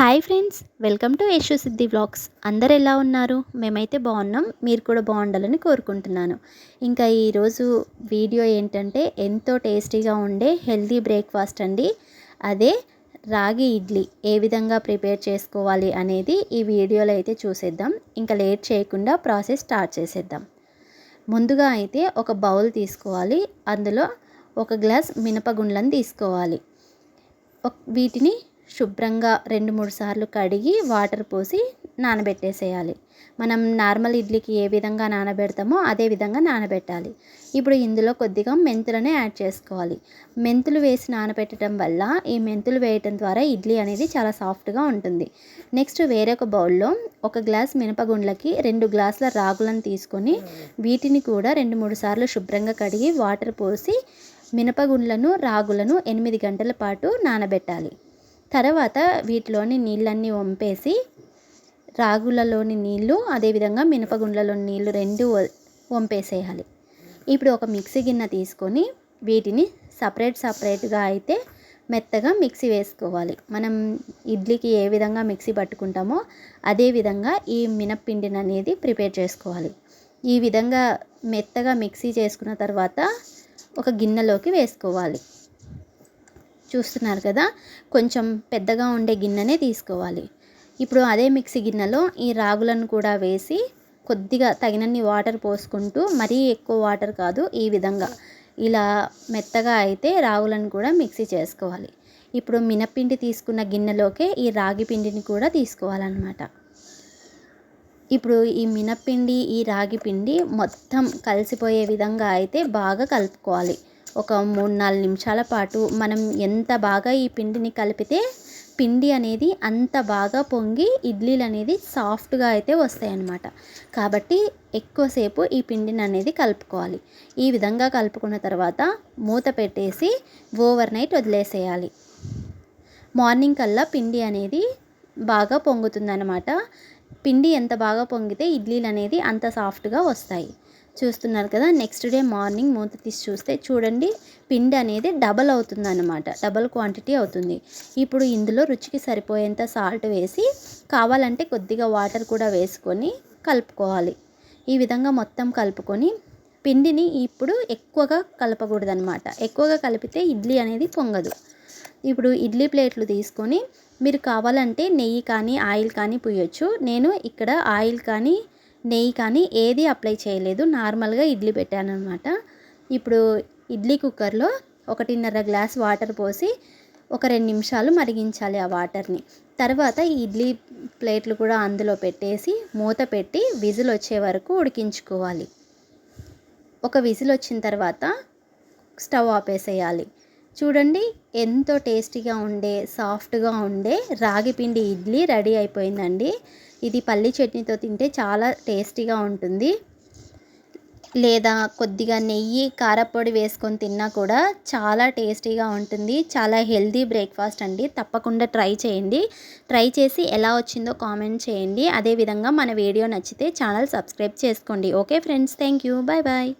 Hi friends welcome to Yashu Siddhi vlogs. అందరు ఎలా ఉన్నారు? మేమైతే బాగున్నాం. మీరు కూడా బాగుండాలని కోరుకుంటున్నాను. ఇంకా ఈరోజు వీడియో ఏంటంటే ఎంతో టేస్టీగా ఉండే హెల్తీ బ్రేక్ఫాస్ట్ అండి. అదే రాగి ఇడ్లీ. ఏ విధంగా ప్రిపేర్ చేసుకోవాలి అనేది ఈ వీడియోలో అయితే చూసేద్దాం. ఇంకా లేట్ చేయకుండా ప్రాసెస్ స్టార్ట్ చేసేద్దాం. ముందుగా అయితే ఒక బౌల్ తీసుకోవాలి. అందులో ఒక గ్లాస్ మినపగుండ్లను తీసుకోవాలి. వీటిని శుభ్రంగా రెండు మూడు సార్లు కడిగి వాటర్ పోసి నానబెట్టేసేయాలి. మనం నార్మల్ ఇడ్లీకి ఏ విధంగా నానబెడతామో అదే విధంగా నానబెట్టాలి. ఇప్పుడు ఇందులో కొద్దిగా మెంతులనే యాడ్ చేసుకోవాలి. మెంతులు వేసి నానబెట్టడం వల్ల ఈ మెంతులు వేయటం ద్వారా ఇడ్లీ అనేది చాలా సాఫ్ట్గా ఉంటుంది. నెక్స్ట్ వేరొక బౌల్లో ఒక గ్లాస్ మినపగుండ్లకి రెండు గ్లాసుల రాగులను తీసుకొని వీటిని కూడా రెండు మూడు సార్లు శుభ్రంగా కడిగి వాటర్ పోసి మినపగుండ్లను రాగులను ఎనిమిది గంటల పాటు నానబెట్టాలి. తర్వాత వీటిలోని నీళ్ళన్నీ వంపేసి రాగులలోని నీళ్ళు అదేవిధంగా మినపగుండ్లలోని నీళ్ళు రెండు వంపేసేయాలి. ఇప్పుడు ఒక మిక్సీ గిన్నె తీసుకొని వీటిని సపరేట్ సపరేట్గా అయితే మెత్తగా మిక్సీ వేసుకోవాలి. మనం ఇడ్లీకి ఏ విధంగా మిక్సీ పట్టుకుంటామో అదే విధంగా ఈ మినప్పిండిని అనేది ప్రిపేర్ చేసుకోవాలి. ఈ విధంగా మెత్తగా మిక్సీ చేసుకున్న తర్వాత ఒక గిన్నెలోకి వేసుకోవాలి. చూస్తున్నారు కదా కొంచెం పెద్దగా ఉండే గిన్నెనే తీసుకోవాలి. ఇప్పుడు అదే మిక్సీ గిన్నెలో ఈ రాగులను కూడా వేసి కొద్దిగా తగినన్ని వాటర్ పోసుకుంటూ మరీ ఎక్కువ వాటర్ కాదు ఈ విధంగా. ఇలా మెత్తగా అయితే రాగులను కూడా మిక్సీ చేసుకోవాలి. ఇప్పుడు మినపిండి తీసుకున్న గిన్నెలోకే ఈ రాగి పిండిని కూడా తీసుకోవాలన్నమాట. ఇప్పుడు ఈ మినపిండి ఈ రాగి పిండి మొత్తం కలిసిపోయే విధంగా అయితే బాగా కలుపుకోవాలి. ఒక మూడు నాలుగు నిమిషాల పాటు మనం ఎంత బాగా ఈ పిండిని కలిపితే పిండి అనేది అంత బాగా పొంగి ఇడ్లీలు అనేది సాఫ్ట్గా అయితే వస్తాయి అన్నమాట కాబట్టి ఎక్కువసేపు ఈ పిండిని అనేది కలుపుకోవాలి. ఈ విధంగా కలుపుకున్న తర్వాత మూత పెట్టేసి ఓవర్ నైట్ వదిలేసేయాలి. మార్నింగ్ కల్లా పిండి అనేది బాగా పొంగుతుందన్నమాట. పిండి ఎంత బాగా పొంగితే ఇడ్లీలు అనేది అంత సాఫ్ట్గా వస్తాయి. చూస్తున్నారు కదా నెక్స్ట్ డే మార్నింగ్ మూత తీసి చూస్తే చూడండి పిండి అనేది డబల్ అవుతుంది అనమాట డబల్ క్వాంటిటీ అవుతుంది. ఇప్పుడు ఇందులో రుచికి సరిపోయేంత సాల్ట్ వేసి కావాలంటే కొద్దిగా వాటర్ కూడా వేసుకొని కలుపుకోవాలి. ఈ విధంగా మొత్తం కలుపుకొని పిండిని ఇప్పుడు ఎక్కువగా కలపకూడదనమాట ఎక్కువగా కలిపితే ఇడ్లీ అనేది పొంగదు. ఇప్పుడు ఇడ్లీ ప్లేట్లు తీసుకొని మీరు కావాలంటే నెయ్యి కానీ ఆయిల్ కానీ పుయ్యొచ్చు. నేను ఇక్కడ ఆయిల్ కానీ నెయ్యి కానీ ఏది అప్లై చేయలేదు. నార్మల్గా ఇడ్లీ పెట్టాను అనమాట ఇప్పుడు ఇడ్లీ కుక్కర్లో ఒకటిన్నర గ్లాస్ వాటర్ పోసి ఒక రెండు నిమిషాలు మరిగించాలి ఆ వాటర్ని. తర్వాత ఈ ఇడ్లీ ప్లేట్లు కూడా అందులో పెట్టేసి మూత పెట్టి విజిల్ వచ్చే వరకు ఉడికించుకోవాలి. ఒక విజిల్ వచ్చిన తర్వాత స్టవ్ ఆపేసేయాలి. చూడండి ఎంతో టేస్టీగా ఉండే సాఫ్ట్గా ఉండే రాగి పిండి ఇడ్లీ రెడీ అయిపోయిందండి. ఇది పల్లి చట్నీతో తింటే చాలా టేస్టీగా ఉంటుంది. లేదా కొద్దిగా నెయ్యి కారపొడి వేసుకొని తిన్నా కూడా చాలా టేస్టీగా ఉంటుంది. చాలా హెల్దీ బ్రేక్ఫాస్ట్ అండి. తప్పకుండా ట్రై చేయండి. ట్రై చేసి ఎలా వచ్చిందో కామెంట్ చేయండి. అదేవిధంగా మన వీడియో నచ్చితే ఛానల్ సబ్స్క్రైబ్ చేసుకోండి. Okay friends thank you bye bye